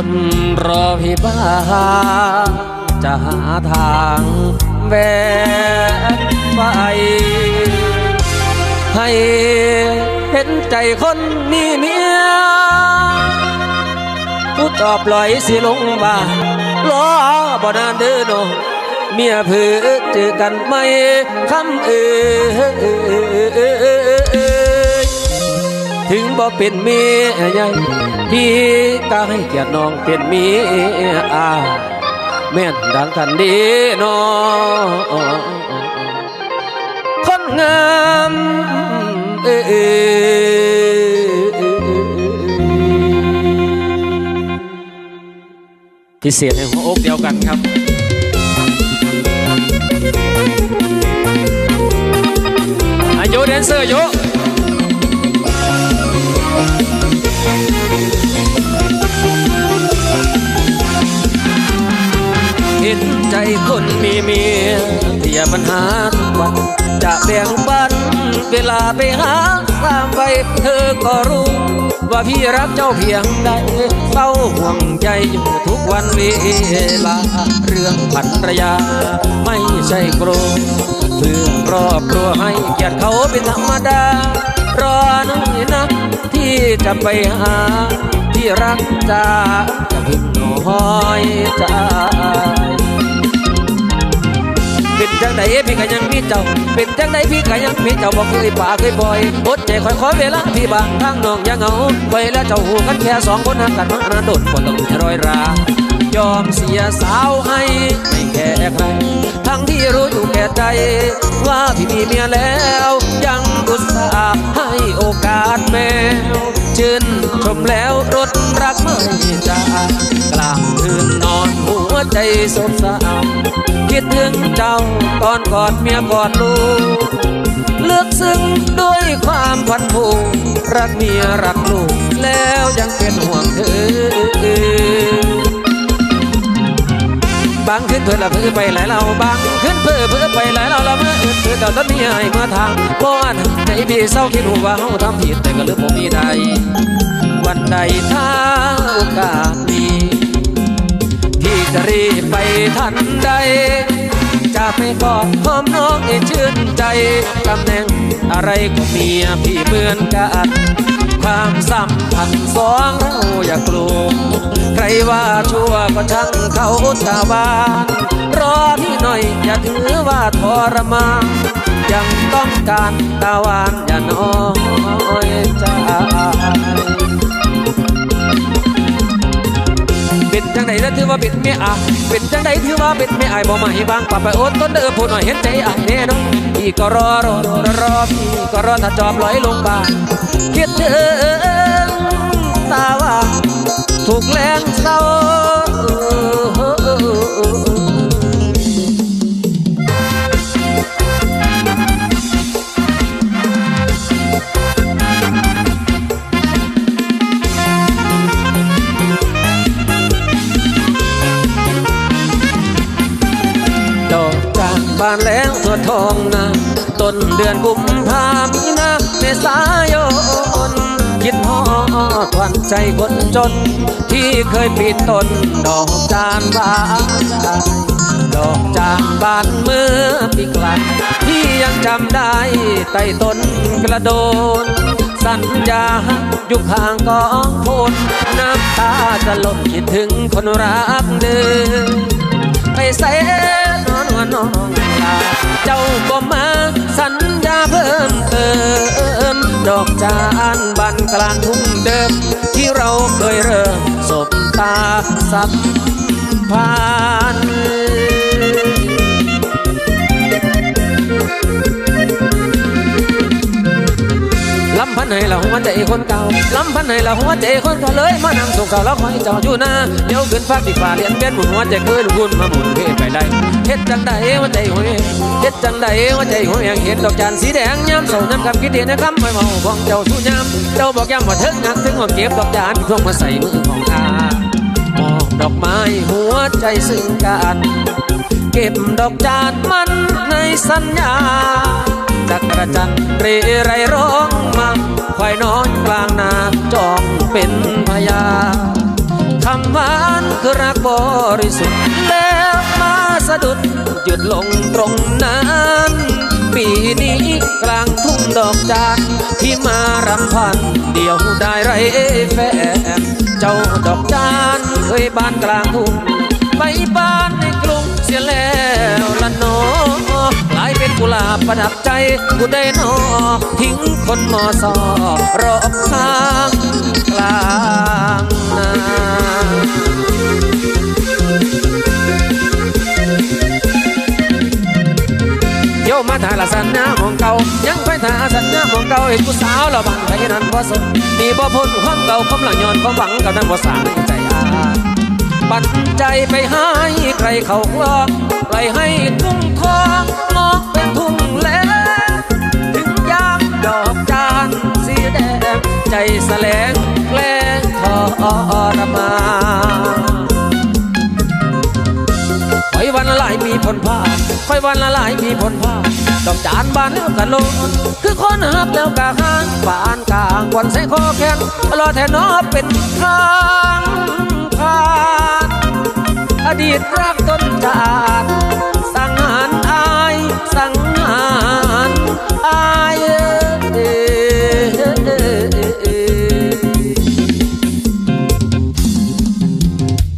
คนรอพี่บ้าจะหาทางแวะไป ให้เห็นใจคนมีเมียผู้ตอบลอยสิลงบ้านรอบ่นานเด้อน้อเมียเพื่อเจอกันไหมคำเอ่ย ถึงบ่เป็นเมียใหญ่พี่ก็ให้เกียรติน้องเป็นเมียอาแม่นดังกันดีน้องคนงามเอ้ยพิเศษในหัวอกเดียวกันครับอายุแดนเซอร์อายุ คนมีเมียที่อย่าปัญหาทุกวัน จะแบ่งปันเวลาไปหาตามไปเธอก็รู้ ว่าพี่รักเจ้าเพียงใดเฝ้าห่วงใจอยู่ทุกวันเวลา เรื่องภรรยา ไม่ใช่โกรธเพื่อครอบครัวให้เกียรติเขาเป็นธรรมดารอหน่อยนะที่จะไปหา ที่รักจะจะพึ่งน้อยใจ เป็นจังใดพี่ก็ยังมีเจ้า เป็นจังใดพี่ก็ยังมีเจ้าบอกเคยป่าเคยบ่อยอดใจคอยขอเวลาพี่บางทางน้องยังเหงาไว้แล้วเจ้าหูกันแค่สองคนหักกันมาอนาดดบ่ต้องมีรอยรายอมเสียสาวให้ไม่แก่ใครทั้งที่รู้อยู่แก่ใจ ว่าพี่มีเมียแล้ว ยังอุตส่าห์ให้โอกาสแมวชื่นชมแล้วรถรักไม่จากกลางคืนนอนหัวใจสดสาว คิดถึงเจ้าตอนกอดเมียกอดลูกเลือกซึ้งด้วยความพันผูกรักเมียรักลูกแล้วยังเป็นห่วงเธอบางขึ้นเพื่อละเพื่อไปหลายเราบางขึ้นเพื่อเพื่อไปหลายเราละเมื่ออื่นเพื่อแต่ต้นนี้ให้มาทางบ่อนในพี่เศร้าคิดหัวว่าเฮาทำผิดแต่ก็ลืมบ่มีใดวันใดถ้าโอกาสมีพี่จะรีบไปทันใด จะไปกอดหอมน้องให้ชื่นใจตำแหน่งอะไรก็เมียพี่เหมือนกันความสัมพันธ์สองเราอย่ากลัวใครว่าชั่วก็ช่างเขาชาวบ้านรอพี่หน่อยอย่าถือว่าทรมานยังต้องการตาวานอย่าน้อย เมียอะเป็นจังใดถือว่าเป็นเมียอายบ่มาให้บางปาไปอดต้นเด้อผู้หน่อยเห็นใจอายแน่นอนพี่ก็รอรอรอรอพี่ก็รอถ้าจอบลอยลงบานคิดถึงตาว่าถูกแรงเศร้า บานแล้วทั่วทองนาต้นเดือนกุมภามีนาเมษายนคิดฮอดวันใจคนจน ที่เคยปีนต้นดอกจานบานดอกจานบานเมื่อปีกลายที่ยังจำได้ใต้ต้นกระโดน สัญญาอยู่ข้างกองโพนน้ำตาจะหล่นคิดถึงคนรักเดิมไปใส่ นอนวันนองลาเจ้าก็มาสัญญาเพิ่มเติมดอกจานบานกลางทุ่งเดิม ที่เราเคยเริ่มสบตาสัมพันธ์ลำพันให้เราหัวใจคนเก่าลำพันให้เราหัวใจคนเก่าเลยมานั่งสุขเก่าแล้วคอยเจ้าอยู่นะเดี๋ยวขึ้นฟ้าดีฟ้าเรียนเปลี่ยนหมุนหัวใจคืนหุ่นมาหมุนเพไปได้ เฮ็ดจังใดหัวใจหวยเฮ็ดจังใดหัวใจหวยยังเห็นดอกจานสีแดงย้ำเสาน้ำคำคิดเห็นนะครับไม่เมาของเจ้าสู้ย้ำเจ้าบอกย้ำว่าถึงหักถึงว่าเก็บดอกจานพวกมาใส่มือของข้ามอบดอกไม้หัวใจซึ่งกันเก็บดอกจานมันในสัญญาจักระจันทร์เรไรร้องมาควายนอยกลางนาจองเป็นพยานคำว่าคือรักบริสุทธิ์แล้วมา สะดุดหยุดลงตรงนั้นปีนี้กลางทุ่งดอกจานที่มารำพันเดียวได้ไรแฟนเจ้าดอกจานเคยบานกลางทุ่งไปบ้านในกรุงเสียแล้วละเนอกลายเป็นกุหลาบประดับใจกูได้นอทิ้งคนมอสอรอบข้าง ยังไปถ่ายสัญญาหมองเก่าเห็นผู้สาวเราบังไทยนั้นบ่สนมีบ่พ้นความเก่าความหลังย้อนความหวังกับนั้นบ่สางในใจอาปันใจไปให้ใครเขาคลองปล่อยให้ทุ่งทองมองเป็นทุ่งแล้ถึ คอยวันละหลายมีผลพาดอกจานบานแล้วกันลนคือคนหักแล้วกะห้างบานกลางวันใส่คอแขนรอแทนนอเป็นทางผ่านอดีตรักต้นจาก